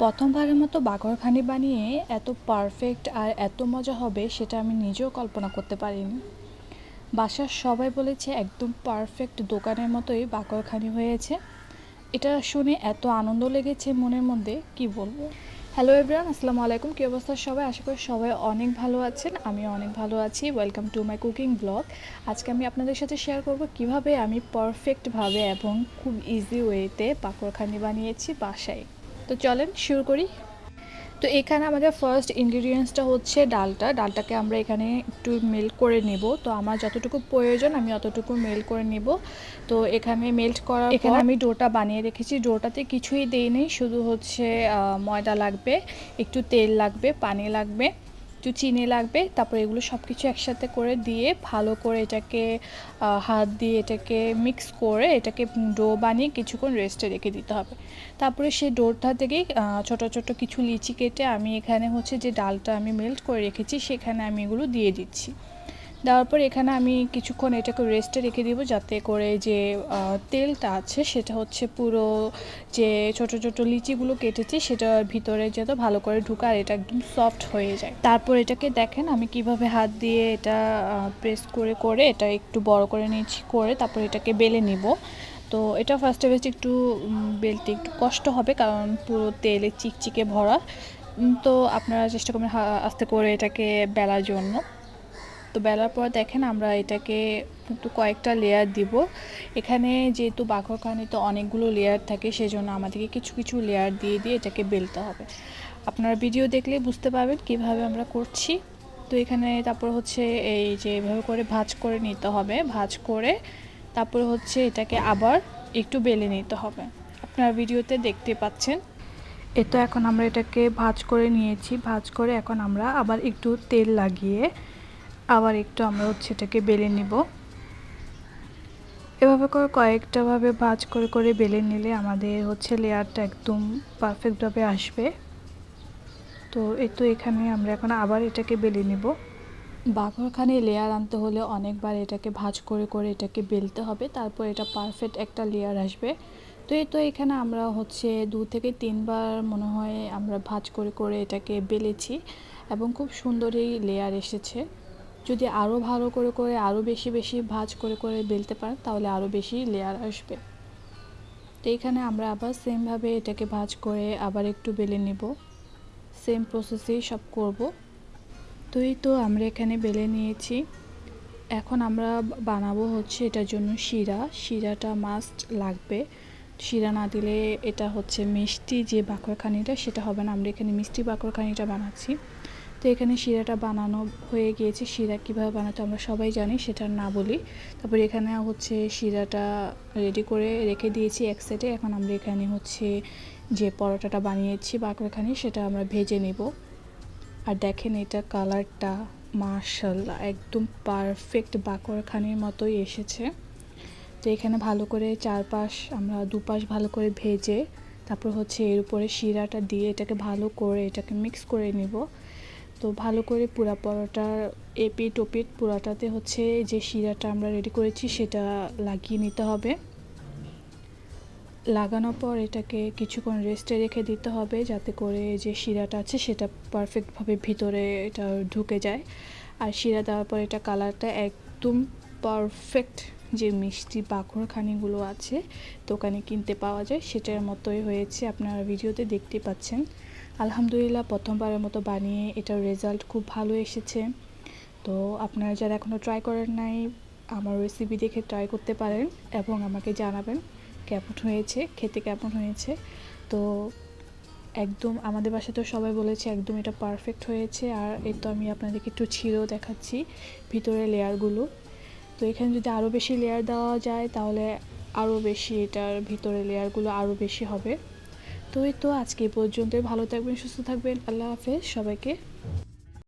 প্রথমবারের মতো বাঘরখানি বানিয়ে এত পারফেক্ট আর এত মজা হবে সেটা আমি নিজেও কল্পনা করতে পারিনি। বাসার সবাই বলেছে একদম পারফেক্ট দোকানের মতোই বাকরখানি হয়েছে। এটা শুনে এত আনন্দ লেগেছে মনের মধ্যে, কি বলব? হ্যালো এভরিওয়ান আসসালামু আলাইকুম, কী অবস্থা সবাই? আশা করি সবাই অনেক ভালো আছেন আমি অনেক ভালো আছি। Welcome to my cooking blog আজকে আমি আপনাদের সাথে শেয়ার করব কীভাবে আমি পারফেক্টভাবে এবং খুব ইজি ওয়েতে পাকড়খানি বানিয়েছি বাসায়। তো চলেন শুরু করি। তো এখানে আমাদের ফার্স্ট ইনগ্রিডিয়েন্টসটা হচ্ছে ডালটা। ডালটাকে আমরা এখানে একটু মেল্ট করে নেব। তো আমার যতটুকু প্রয়োজন আমি অতটুকু মেল্ট করে নেব। তো এখানে মেল্ট করার এখানে আমি ডোটা বানিয়ে রেখেছি। ডোটাতে কিছুই দেই নেই শুধু হচ্ছে ময়দা লাগবে একটু তেল লাগবে পানি লাগবে। একটু চিনি লাগবে, তারপর এগুলো সব কিছু একসাথে করে দিয়ে ভালো করে এটাকে হাত দিয়ে এটাকে মিক্স করে এটাকে ডো বানিয়ে কিছুক্ষণ রেস্টে রেখে দিতে হবে। তারপরে সেই ডোরটা থেকেই ছোটো ছোটো কিছু লিচি কেটে আমি এখানে হচ্ছে যে ডালটা আমি মেল্ট করে রেখেছি, সেখানে আমি এগুলো দিয়ে দিচ্ছি। দেওয়ার পর এখানে আমি কিছুক্ষণ এটাকে রেস্টে রেখে দিব যাতে করে যে তেলটা আছে সেটা হচ্ছে পুরো যে ছোট ছোট লিচিগুলো কেটেছি সেটার ভিতরে যেত ভালো করে ঢুকা আর এটা একদম সফট হয়ে যায়। তারপর এটাকে দেখেন আমি কীভাবে হাত দিয়ে এটা প্রেস করে করে এটা একটু বড় করে নিচ্ছি করে তারপর এটাকে বেলে নিব। তো এটা ফার্স্টে ফার্স্ট একটু বেলতে একটু কষ্ট হবে কারণ পুরো তেলে চিকচিকে ভরা। তো আপনারা চেষ্টা করবেন আস্তে করে এটাকে বেলার জন্য। তো বেলার পর দেখেন আমরা এটাকে একটু কয়েকটা লেয়ার দিব। এখানে যেহেতু তো অনেকগুলো লেয়ার থাকে সেই জন্য আমাদেরকে কিছু কিছু লেয়ার দিয়ে দিয়ে এটাকে বেলতে হবে। আপনারা ভিডিও দেখলে বুঝতে পারবেন কীভাবে আমরা করছি। তো এখানে তারপর হচ্ছে এই যে এভাবে করে ভাজ করে নিতে হবে। ভাজ করে তারপর হচ্ছে এটাকে আবার একটু বেলে নিতে হবে। আপনারা ভিডিওতে দেখতে পাচ্ছেন। এ তো এখন আমরা এটাকে ভাজ করে নিয়েছি। ভাজ করে এখন আমরা আবার একটু তেল লাগিয়ে আবার একটু আমরা হচ্ছে এটাকে বেলে নিব। এভাবে করে কয়েকটাভাবে ভাজ করে করে বেলে নিলে আমাদের হচ্ছে লেয়ারটা একদম পারফেক্টভাবে আসবে। তো এই তো এখানে আমরা এখন আবার এটাকে বেলে নিব। বাঘরখানে লেয়ার আনতে হলে অনেকবার এটাকে ভাজ করে করে এটাকে বেলতে হবে, তারপর এটা পারফেক্ট একটা লেয়ার আসবে। তো এই তো এখানে আমরা হচ্ছে দু থেকে তিনবার মনে হয় আমরা ভাজ করে করে এটাকে বেলেছি এবং খুব সুন্দরই লেয়ার এসেছে। যদি আরও ভালো করে করে আরও বেশি বেশি ভাজ করে করে বেলতে পারেন, তাহলে আরও বেশি লেয়ার আসবে। তো এখানে আমরা আবার সেমভাবে এটাকে ভাজ করে আবার একটু বেলে নেব। সেম প্রসেসেই সব করব। তো এই তো আমরা এখানে বেলে নিয়েছি। এখন আমরা বানাবো হচ্ছে এটার জন্য শিরা। শিরাটা মাস্ট লাগবে। শিরা না দিলে এটা হচ্ছে মিষ্টি যে বাকরখানিটা, সেটা হবে না। আমরা এখানে মিষ্টি বাকরখানিটা বানাচ্ছি। তো এখানে শিরাটা বানানো হয়ে গিয়েছে। শিরা কীভাবে বানাতে আমরা সবাই জানি, সেটা না বলি। তারপর এখানে হচ্ছে শিরাটা রেডি করে রেখে দিয়েছি এক সাইডে এখন আমরা এখানে হচ্ছে যে পরোটাটা বানিয়েছি বাকরখানি, সেটা আমরা ভেজে নেব। আর দেখেন এটা কালারটা মার্শাল্লাহ একদম পারফেক্ট বাকরখানির মতোই এসেছে। তো এখানে ভালো করে চারপাশ আমরা দুপাশ ভালো করে ভেজে, তারপর হচ্ছে এর উপরে শিরাটা দিয়ে এটাকে ভালো করে এটাকে মিক্স করে নিব। তো ভালো করে পুরা পরোটার এপিট ওপিট পুরাটাতে হচ্ছে যে শিরাটা আমরা রেডি করেছি, সেটা লাগিয়ে নিতে হবে। লাগানোর পর এটাকে কিছুক্ষণ রেস্টে রেখে দিতে হবে যাতে করে যে শিরাটা আছে, সেটা পারফেক্টভাবে ভিতরে এটা ঢুকে যায়। আর শিরা দেওয়ার পর এটা কালারটা একদম পারফেক্ট যে মিষ্টি পাখরখানিগুলো আছে, দোকানে কিনতে পাওয়া যায়, সেটার মতোই হয়েছে। আপনারা ভিডিওতে দেখতে পাচ্ছেন। আলহামদুলিল্লাহ, প্রথমবারের মতো বানিয়ে এটার রেজাল্ট খুব ভালো এসেছে। তো আপনারা যারা এখনও ট্রাই করেন নাই, আমার রেসিপি দেখে ট্রাই করতে পারেন এবং আমাকে জানাবেন কেমন হয়েছে, খেতে কেমন হয়েছে। তো একদম আমাদের বাসায় তো সবাই বলেছে, একদম এটা পারফেক্ট হয়েছে। আর এই তো আমি আপনাদেরকে একটু ছিঁড়েও দেখাচ্ছি ভিতরে লেয়ারগুলো তো এখানে যদি আরও বেশি লেয়ার দেওয়া যায়, তাহলে আরও বেশি এটার ভিতরে লেয়ারগুলো আরও বেশি হবে। তো এই তো আজকে পর্যন্তই। ভালো থাকবেন, সুস্থ থাকবেন। আল্লাহ হাফেজ। সবাইকে